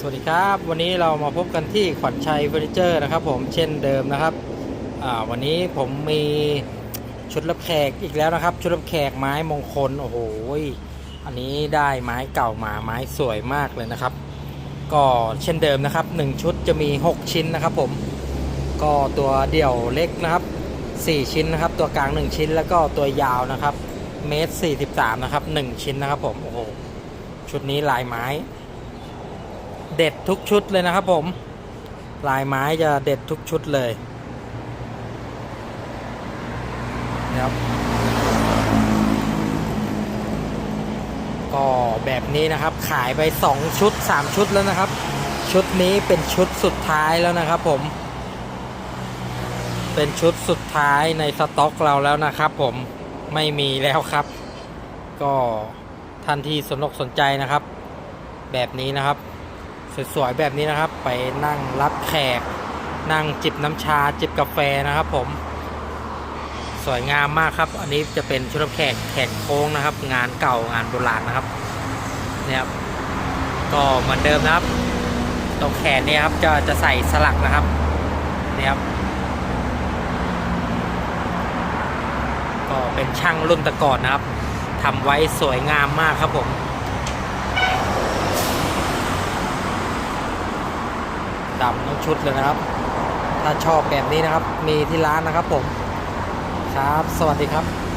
สวัสดีครับ วันนี้เรามาพบกันที่ขวัญชัยเฟอร์นิเจอร์นะครับ ผมเช่นเดิมนะครับวันนี้ผมมีชุดรับแขกอีกแล้วนะครับ ชุดรับแขกไม้มงคลโอ้โหอันนี้ได้ไม้เก่ามาไม้สวยมากเลยนะครับ ก็เช่นเดิมนะครับ 1 ชุดจะมี 6 ชิ้นนะครับ ผมก็ตัวเดี่ยวเล็กนะครับ 4 ชิ้นนะครับ ตัวกลาง 1 ชิ้น แล้วก็ตัวยาวนะครับเมตร43นะครับ1ชิ้นนะครับ ผมโอ้โหชุดนี้ลายไม้ เด็ดทุกชุดเลยนะครับผม ลายไม้จะเด็ดทุกชุดเลยนะครับก็แบบนี้นะครับขายไป 2 ชุด 3 ชุดแล้วนะครับ ชุดนี้เป็นชุดสุดท้ายแล้วนะครับผม เป็นชุดสุดท้ายในสต็อกเราแล้วนะครับ ผมไม่มีแล้วครับ ก็ท่านที่สนอกสนใจนะครับ แบบนี้นะครับ สวยๆแบบนี้นะครับ ไปนั่งรับแขก นั่งจิบน้ำชาจิบกาแฟนะครับ ผม สวยงามมากครับ อันนี้จะเป็นชุดรับแขกแขกโค้งนะครับ งานเก่างานโบราณนะครับเนี่ยครับก็เหมือนเดิมนะครับ ตรงแขนเนี่ยครับจะจะใส่สลักนะครับเนี่ยครับก็เป็นช่างรุ่นตะกอนนะครับทำไว้สวยงามมากครับผม ดำทั้งชุดเลยนะครับ ถ้าชอบแบบนี้นะครับ มีที่ร้านนะครับผม ครับ สวัสดีครับ